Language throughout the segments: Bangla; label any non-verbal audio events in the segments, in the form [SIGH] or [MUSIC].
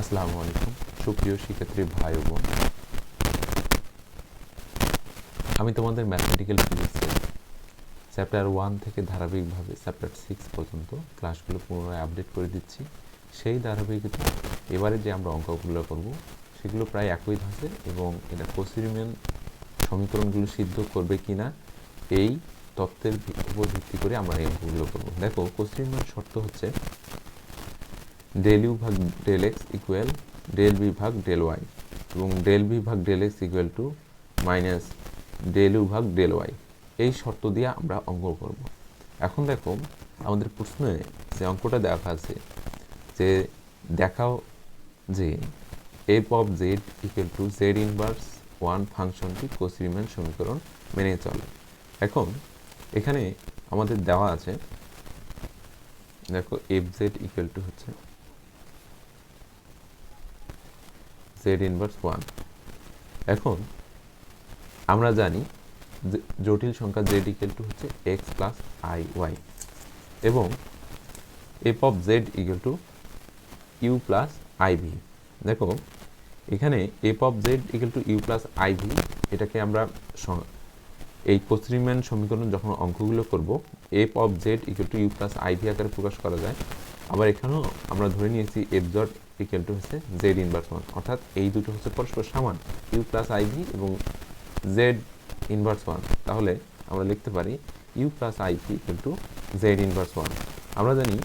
আসসালামু আলাইকুম। সুপ্রিয় শিক্ষার্থী ভাই ও বোন। আমি তোমাদের ম্যাথমেটিক্যাল ফিজিক্সের চ্যাপ্টার ওয়ান থেকে ধারাবাহিকভাবে চ্যাপ্টার সিক্স পর্যন্ত ক্লাসগুলো পুনরায় আপডেট করে দিচ্ছি। সেই ধারাবাহিকতা এবারে যে আমরা অঙ্কগুলো করব, সেগুলো প্রায় একই ধাঁচে এবং এটা কোসিরিমিয়ান সমীকরণগুলো সিদ্ধ করবে কিনা, এই তত্ত্বের উপর ভিত্তি করে আমরা এই অঙ্কগুলো করব। দেখো কোসিরিমিয়ান শর্ত হচ্ছে ডেল ইউ ভাগ del x equal del v ভাগ ডেল ওয়াই এবং ডেল বি ভাগ del x equal to minus del u ভাগ ডেল ওয়াই এই শর্ত দিয়ে আমরা অঙ্ক করব। এখন দেখো, আমাদের প্রশ্নে যে অঙ্কটা দেখা আছে, যে দেখাও যে f of z equal to z inverse one ফাংশনটি কোসিরিম্যান সমীকরণ মেনে চলে। এখন এখানে আমাদের দেওয়া আছে, দেখো এফ জেড ইকুয়াল টু হচ্ছে জেড ইনভার্স ওয়ান এখন আমরা জানি যে জটিল সংখ্যা জেড ইকুয়াল টু হচ্ছে এক্স প্লাস আই ওয়াই এবং f of z equal to u plus i v দেখো, এখানে f of z equal to u plus i v এটাকে আমরা এই কোসরিম্যান সমীকরণ যখন অঙ্কগুলো করব f of z equal to u plus i v আকারে প্রকাশ করা যায়। আবার এখানেও আমরা ধরে নিয়েছি এফ জড ইকুয়াল টু হচ্ছে জেড ইনভার্স ওয়ান অর্থাৎ এই দুটো হচ্ছে পরস্পর সমান। ইউ প্লাস আইভি এবং জেড ইনভার্স ওয়ান তাহলে আমরা লিখতে পারি u plus i v equal to z inverse one আমরা জানি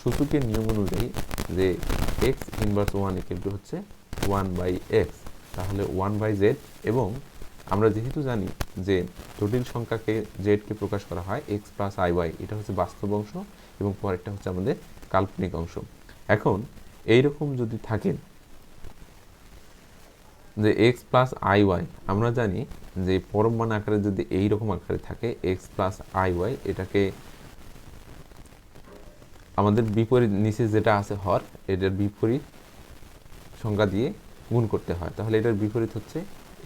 সূচকের নিয়ম অনুযায়ী যে x inverse one equal to হচ্ছে ওয়ান বাই এক্স তাহলে ওয়ান বাই জেড এবং আমরা যেহেতু জানি যে জটিল সংখ্যাকে জেডকে প্রকাশ করা হয় এক্স প্লাস আই ওয়াই এটা হচ্ছে বাস্তব অংশ এবং পরেরটা হচ্ছে আমাদের কাল্পনিক অংশ। এখন এইরকম যদি থাকে যে এক্স প্লাস আই ওয়াই আমরা জানি যে পরম মান আকারে যদি এই রকম আকারে থাকে এক্স প্লাস আই ওয়াই এটাকে আমাদের বিপরীত নিচে যেটা আছে হর, এটার বিপরীত সংখ্যা দিয়ে গুণ করতে হয়। তাহলে এটার বিপরীত হচ্ছে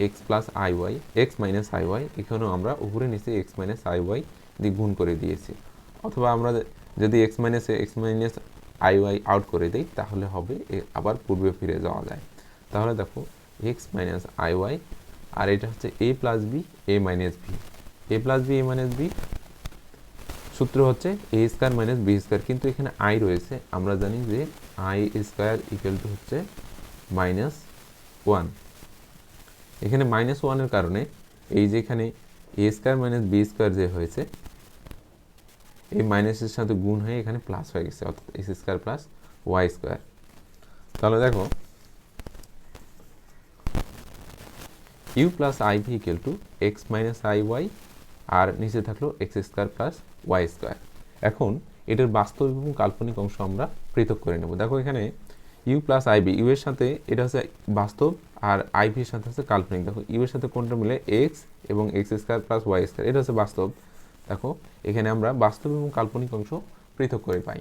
x plus i y x minus i y এখানেও আমরা উপরে নিচে এক্স মাইনাস আই ওয়াই দিয়ে গুণ করে দিয়েছি। অথবা আমরা যদি x minus x minus i y out করে দিই, তাহলে হবে আবার পূর্বে ফিরে যাওয়া যায়। তাহলে দেখো এক্স মাইনাস আই ওয়াই আর এটা হচ্ছে a plus b a minus b a plus b a minus b সূত্র হচ্ছে a square minus b square কিন্তু এখানে আই রয়েছে, আমরা জানি যে আই স্কোয়ার ইকুয়াল টু হচ্ছে মাইনাস ওয়ান এখানে মাইনাস ওয়ানের কারণে এই যে এখানে a square minus b square যে হয়েছে এই মাইনাসের সাথে গুণ হয়ে এখানে প্লাস হয়ে গেছে, অর্থাৎ x square plus y square তাহলে দেখো u plus i v equal to x minus i y আর নিচে থাকল x square plus y square এখন এটার বাস্তব এবং কাল্পনিক অংশ আমরা পৃথক করে নেব। দেখো এখানে ইউ প্লাস আইবি ইউ এর সাথে এটা হচ্ছে বাস্তব আর আইভির সাথে হচ্ছে কাল্পনিক। দেখো ইউ এর সাথে কোনটা মিলে এক্স এবং x square plus y square এটা হচ্ছে বাস্তব। দেখো, এখানে আমরা বাস্তব এবং কাল্পনিক অংশ পৃথক করে পাই।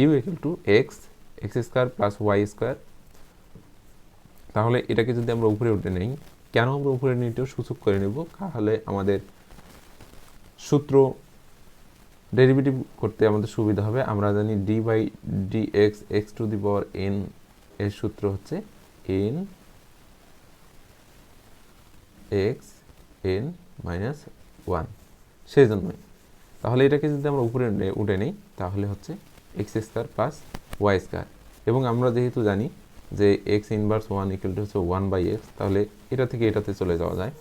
U equal to x x square plus y square তাহলে এটাকে যদি আমরা উপরে উঠে নেই, কেন আমরা উপরে নিতেও সূচক করে নেব? তাহলে আমাদের সূত্র ডেরিভেটিভ করতে আমাদের সুবিধা হবে। আমরা জানি d by d x x to the power n এর সূত্র হচ্ছে n x n minus one সেই জন্যই তাহলে এটাকে যদি আমরা উপরে উঠে নেই, তাহলে হচ্ছে x square plus y square এবং আমরা যেহেতু জানি যে x inverse one equal to হচ্ছে ওয়ান বাই এক্স তাহলে এটা থেকে এটাতে চলে যাওয়া যায়।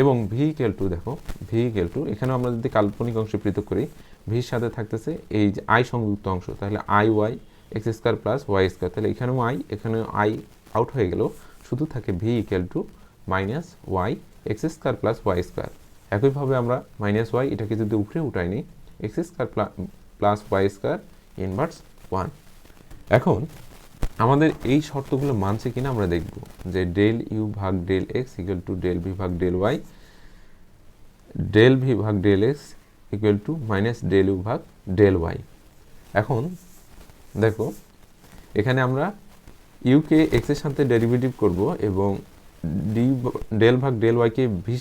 এবং ভি ইকুয়াল টু দেখো ভি ইকুয়াল টু এখানে আমরা যদি কাল্পনিক অংশ পৃথক করি ভির সাথে থাকতেছে এই যে আই সংযুক্ত অংশ, তাহলে i y x square plus y square তাহলে এখানেও আই এখানেও আই আউট হয়ে গেল, শুধু থাকে v equal to minus y x square plus y square একইভাবে আমরা মাইনাস ওয়াই এটাকে যদি উপরে উঠাই নিই x square plus y square inverse one এখন আমাদের এই শর্তগুলো মানছে কিনা আমরা দেখব যে ডেল ইউ ভাগ del x equal to del v ভাগ ডেল ওয়াই ডেল ভি ভাগ del x equal to minus del u ভাগ ডেল ওয়াই এখন দেখো, এখানে আমরা ইউকে এক্সের সাথে ডেরিভেটিভ করব এবং ডি ডেল ভাগ ডেল ওয়াইকে ভি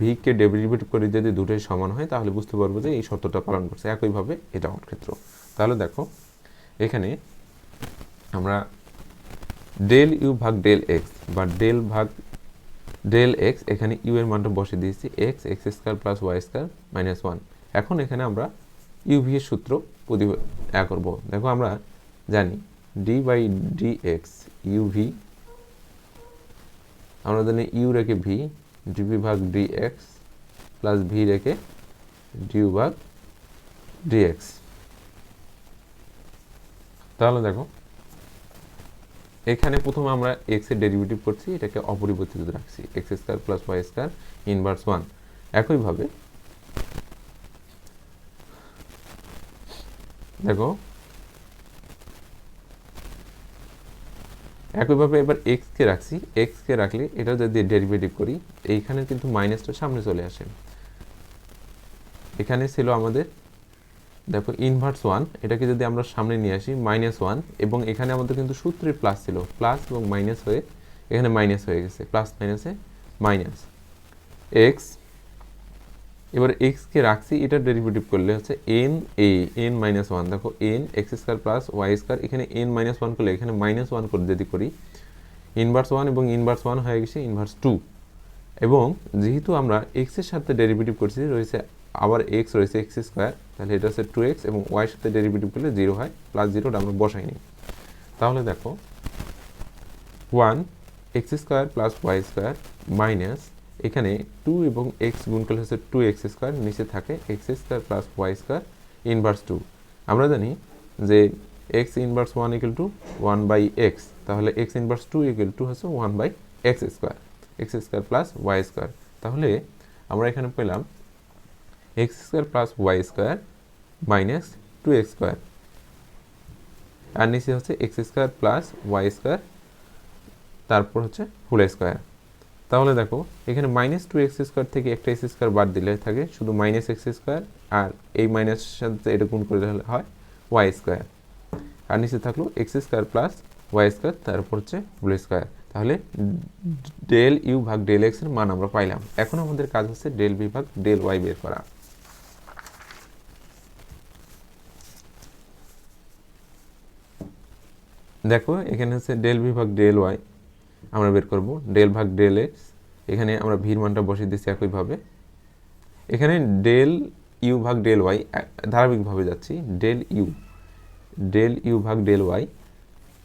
ভিকে ডেরিভেটিভ করে যদি দুটোই সমান হয়, তাহলে বুঝতে পারব যে এই শর্তটা পালন করছে। একইভাবে এটা আমার ক্ষেত্র। তাহলে দেখো, এখানে আমরা ডেল ইউ ভাগ ডেল এক্স বা ডেল ভাগ ডেল এক্স, এখানে ইউ এর মানটা বসে দিয়েছি, x x square plus y square minus one. এখন এখানে আমরা ইউভি এর সূত্র প্রতি করব। দেখো আমরা জানি d by d x u v আমরা জানি ইউ রেখে ভি ডিভি ভাগ ডি এক্স প্লাস ভি রেখে ডিউ ভাগ ডিএক্স তাহলে দেখো, এখানে প্রথমে আমরা এক্সের ডেরিভেটিভ করছি, এটাকে অপরিবর্তিত রাখছি x square plus y square inverse one একইভাবে, দেখো একইভাবে এবার এক্স কে রাখছি এক্স কে রাখলে এটা যদি ডেরিভেটিভ করি, এইখানে কিন্তু মাইনাসটা সামনে চলে আসে। এখানে ছিল আমাদের, দেখো ইনভার্স ওয়ান এটাকে যদি আমরা সামনে নিয়ে আসি মাইনাস ওয়ান এবং এখানে আমাদের কিন্তু সূত্রে প্লাস ছিল প্লাস এবং মাইনাস হয়ে, এখানে মাইনাস হয়ে গেছে প্লাস মাইনাসে মাইনাস এক্স এবার এক্সকে রাখছি, এটা ডেরিভেটিভ করলে হচ্ছে n a n minus one দেখো n x square plus y square এখানে এন মাইনাস ওয়ান করলে, এখানে মাইনাস ওয়ান করে যদি করি ইনভার্স ওয়ান এবং ইনভার্স ওয়ান হয়ে গেছে ইনভার্স টু এবং যেহেতু আমরা এক্সের সাথে ডেরিভেটিভ করছি, রয়েছে আবার এক্স রয়েছে এক্স স্কোয়ার তাহলে এটা হচ্ছে টু এক্স এবং ওয়াইয়ের সাথে ডেরিভেটিভ করলে জিরো হয় প্লাস জিরোটা আমরা বসাইনি তাহলে দেখো one x square plus y square minus এখানে টু এবং এক্স গুণ করলে হচ্ছে টু এক্স স্কোয়ার নিচে থাকে x square plus y square inverse two আমরা জানি যে x inverse one equal to one by x তাহলে x inverse two equal to হচ্ছে one by x square x square plus y square তাহলে আমরা এখানে পেলাম x square plus y square minus two x square আর নিচে হচ্ছে x square plus y square তারপর হচ্ছে হোল স্কোয়ার তাহলে দেখো, এখানে মাইনাস টু এক্স স্কোয়ার থেকে একটা এক্স স্কোয়ার বাদ দিলে থাকে, শুধু মাইনাস এক্স স্কোয়ার আর এই মাইনাস সাথে এটা গুণ করে দিলে হয় ওয়াই স্কোয়ার আর নিচে থাকল x square plus y square তারপর হচ্ছে হোল স্কোয়ার তাহলে ডেল ইউ ভাগ ডেল এক্সের মান আমরা পাইলাম। এখন আমাদের কাজ হচ্ছে ডেল বি ভাগ ডেল ওয়াই বের করা। দেখো, এখানে হচ্ছে ডেল বি ভাগ ডেল ওয়াই আমরা বের করব। ডেল ভাগ ডেল এক্স এখানে আমরা ভির মানটা বসিয়ে দিচ্ছি একইভাবে এখানে ডেল ইউ ভাগ ডেল ওয়াই ধারাবাহিকভাবে যাচ্ছি। ডেল ইউ ডেল ইউ ভাগ ডেল ওয়াই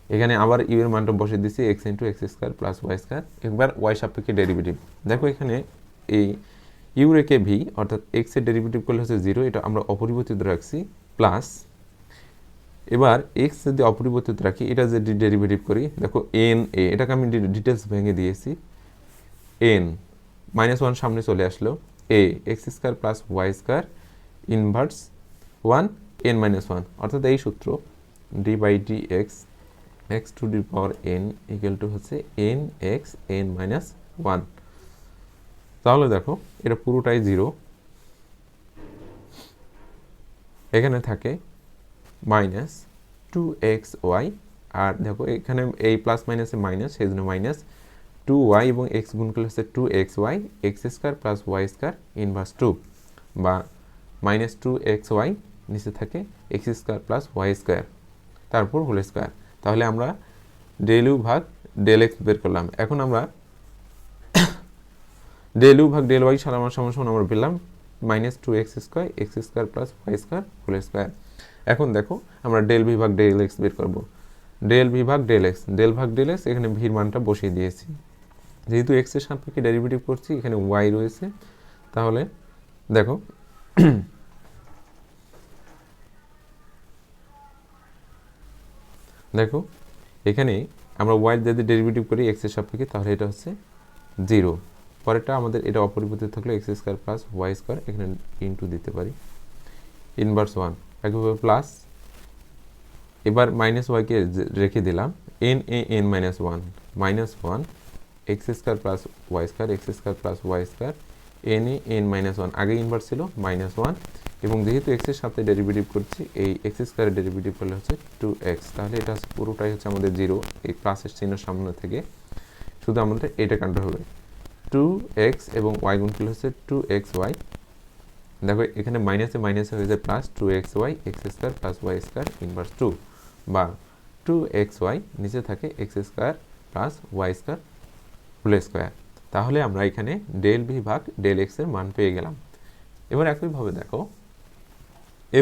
এখানে আবার ইউ এর মানটা বসিয়ে দিচ্ছি x into x square plus y square একবার ওয়াই সাপেক্ষে ডেরিভেটিভ দেখো এখানে এই ইউ রেখে ভি অর্থাৎ এক্সের ডেরিভেটিভ করলে হচ্ছে জিরো এটা আমরা অপরিবর্তিত রাখছি প্লাস এবার এক্স যদি অপরিবর্তিত রাখি, এটা যদি ডেরিভেটিভ করি, দেখো এন এ এটাকে আমি ডিটেলস ভেঙে দিয়েছি। এন মাইনাস ওয়ান সামনে চলে আসলো। A x square plus y square inverse one n minus one অর্থাৎ এই সূত্র d by d x x to the power n equal to হচ্ছে n x n minus one তাহলে দেখো, এটা পুরোটাই জিরো এখানে থাকে মাইনাস টু এক্স ওয়াই আর দেখো এখানে এই প্লাস মাইনাসে মাইনাস সেই জন্য মাইনাস টু ওয়াই এবং এক্স গুণ করলে হচ্ছে two x y x square plus y square inverse two বা মাইনাস টু এক্স ওয়াই নিচে থাকে x square plus y square তারপর হোল স্কোয়ার তাহলে আমরা ডেল ভাগ ডেল এক্স বের করলাম। এখন আমরা ডেল ভাগ ডেল ওয়াই সারা সমান সমান আমরা পেলাম minus two x square x square plus y square whole square এখন দেখো, আমরা ডেল ভি ভাগ ডেল এক্স বের করব। ডেল ভি ভাগ ডেল এক্স ডেল ভাগ ডেল এক্স এখানে ভির মানটা বসিয়ে দিয়েছি। যেহেতু এক্সের সাপেক্ষে ডেরিভেটিভ করছি, এখানে ওয়াই রয়েছে, তাহলে দেখো [COUGHS] দেখো, এখানে আমরা ওয়াই যদি ডেরিভেটিভ করি এক্সের সাপেক্ষে, তাহলে এটা হচ্ছে জিরো পরেরটা আমাদের এটা অপরিবর্তিত থাকলে x square plus y square এখানে ইনটু দিতে পারি। ইনভার্স ওয়ান একইভাবে প্লাস এবার মাইনাস ওয়াইকে রেখে দিলাম n a n minus one minus one x square plus y square x square plus y square n a n minus one আগে ইনভার্স ছিল মাইনাস ওয়ান এবং যেহেতু এক্সের সাথে ডেরিভেটিভ করছি, এই এক্স স্কোয়ারের ডেরিভেটিভ করলে হচ্ছে টু এক্স তাহলে এটা হচ্ছে, পুরোটাই হচ্ছে আমাদের জিরো এই প্লাসের চিহ্ন সামনে থেকে, শুধু আমাদের এটা কাণ্ড হবে টু এক্স এবং ওয়াই গুণ করলে হচ্ছে টু এক্স ওয়াই দেখো, এখানে মাইনাসে মাইনাসে হয়ে যায় plus two x y x square plus y square inverse two বা টু এক্স ওয়াই নিচে থাকে x square plus y square whole square তাহলে আমরা এখানে ডেল ভি ভাগ ডেল এক্সের মান পেয়ে গেলাম। এবার একইভাবে দেখো,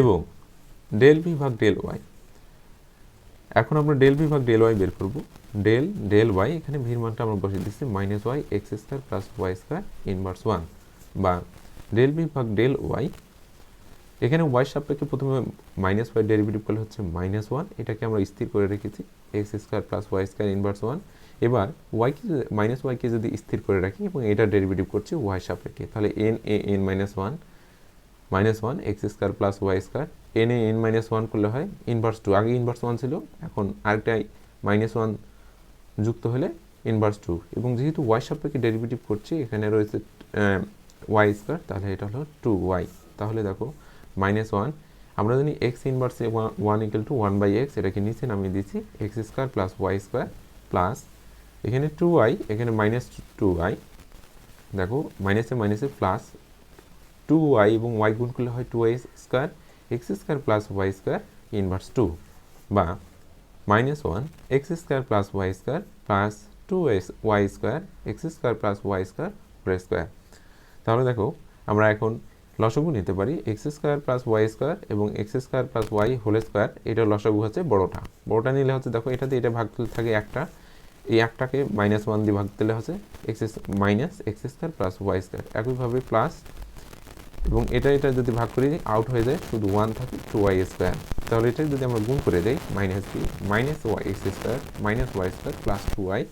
এবং ডেল ভি ভাগ ডেল ওয়াই এখন আমরা ডেল ভি ভাগ ডেল ওয়াই বের করব। ডেল ডেল ওয়াই এখানে ভির মানটা আমরা বসিয়ে দিচ্ছি minus y x square plus y square inverse one বা ডেল ভি ভাগ ডেল ওয়াই এখানে ওয়াই সাপেক্ষে প্রথমে মাইনাস ওয়াই ডেরিভেটিভ করলে হচ্ছে মাইনাস ওয়ান এটাকে আমরা স্থির করে রেখেছি x square plus y square inverse one এবার ওয়াইকে মাইনাস ওয়াইকে যদি স্থির করে রাখি এবং এটা ডেরিভেটিভ করছি ওয়াই সাপেক্ষে, তাহলে n a n minus one minus one x square plus y square n a n minus one করলে হয় ইনভার্স টু আগে ইনভার্স ওয়ান ছিল, এখন আরেকটাই মাইনাস ওয়ান যুক্ত হলে ইনভার্স টু এবং যেহেতু ওয়াই সাপেক্ষে ডেরিভেটিভ করছি, এখানে রয়েছে ওয়াই স্কোয়ার তাহলে এটা হলো টু ওয়াই তাহলে দেখো মাইনাস ওয়ান আমরা জানি x inverse one equal to one by x এটাকে নিচে নামিয়ে দিচ্ছি x square plus y square plus এখানে টু ওয়াই এখানে মাইনাস টু ওয়াই দেখো মাইনাসে মাইনাসে প্লাস টু ওয়াই এবং ওয়াই গুণ করলে হয় two y square x square plus y square inverse two বা minus one x square plus y square plus two y square x square plus y square square তাহলে দেখো, আমরা এখন লসগু নিতে পারি x square plus y square এবং x square plus y whole square এটার লসগু হচ্ছে বড়োটা। বড়োটা নিলে হচ্ছে দেখো এটাতে এটা ভাগ থাকে একটা। এই একটাকে মাইনাস ওয়ান দিয়ে ভাগ দিলে হচ্ছে x minus x square plus y square একইভাবে প্লাস এবং এটা এটা যদি ভাগ করে দিই আউট হয়ে যায়, শুধু ওয়ান থাকে টু ওয়াই স্কোয়ার তাহলে এটা যদি আমরা গুণ করে দিই minus b minus y x square minus y square plus two y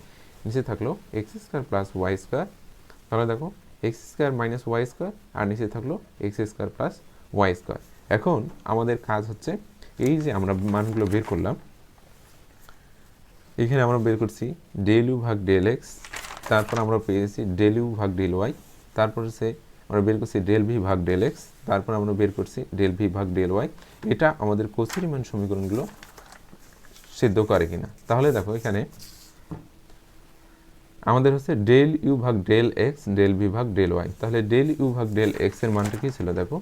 নিচে থাকল x square plus y square তাহলে দেখো x square minus y square, আর নিচে থাকল x square plus y square. এখন আমাদের কাজ হচ্ছে এই যে আমরা মানগুলো বের করলাম, এখানে আমরা বের করছি ডেল ইউ ভাগ ডেল এক্স তারপর আমরা পেয়েছি ডেল ইউ ভাগ ডেল ওয়াই তারপর হচ্ছে আমরা বের করছি ডেল ভি ভাগ ডেল এক্স তারপর আমরা বের করছি ডেল ভি ভাগ ডেল ওয়াই এটা আমাদের কোসিরিমান সমীকরণগুলো সিদ্ধ করে কিনা। তাহলে দেখো এখানে আমাদের হচ্ছে ডেল ইউ ভাগ ডেল এক্স ডেল ভি ভাগ ডেল ওয়াই তাহলে ডেল ইউ ভাগ ডেল এক্সের মানটা কি ছিল দেখো?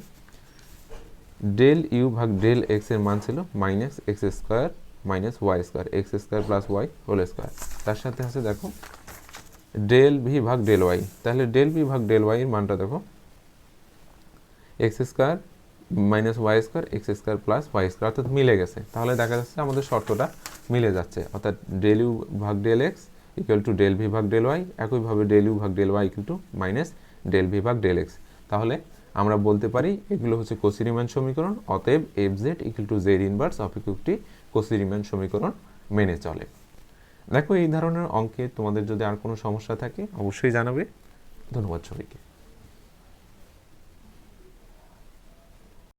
ডেল ইউ ভাগ ডেল এক্সের মান ছিল minus x square minus y square x square plus y whole square তার সাথে আছে দেখো ডেল ভি ভাগ ডেল ওয়াই তাহলে ডেল ভি ভাগ ডেল ওয়াই এর মানটা দেখো x square minus y square x square plus y square অর্থাৎ মিলে গেছে। তাহলে দেখা যাচ্ছে আমাদের শর্তটা মিলে যাচ্ছে। অর্থাৎ ডেল ইউ ভাগ del x equal to del v ভাগ ডেল ওয়াই একইভাবে ডেল ইউ ভাগ del y equal to minus del v ভাগ ডেল এক্স তাহলে আমরা বলতে পারি এগুলো হচ্ছে কোসিরিম্যান সমীকরণ, অতএব f z equal to z inverse অপেক্ষকটি Cauchy Riemann সমীকরণ মেনে চলে। দেখো এই ধরনের অঙ্কে তোমাদের যদি আর কোনো সমস্যা থাকে অবশ্যই জানাবে। ধন্যবাদ সবাইকে।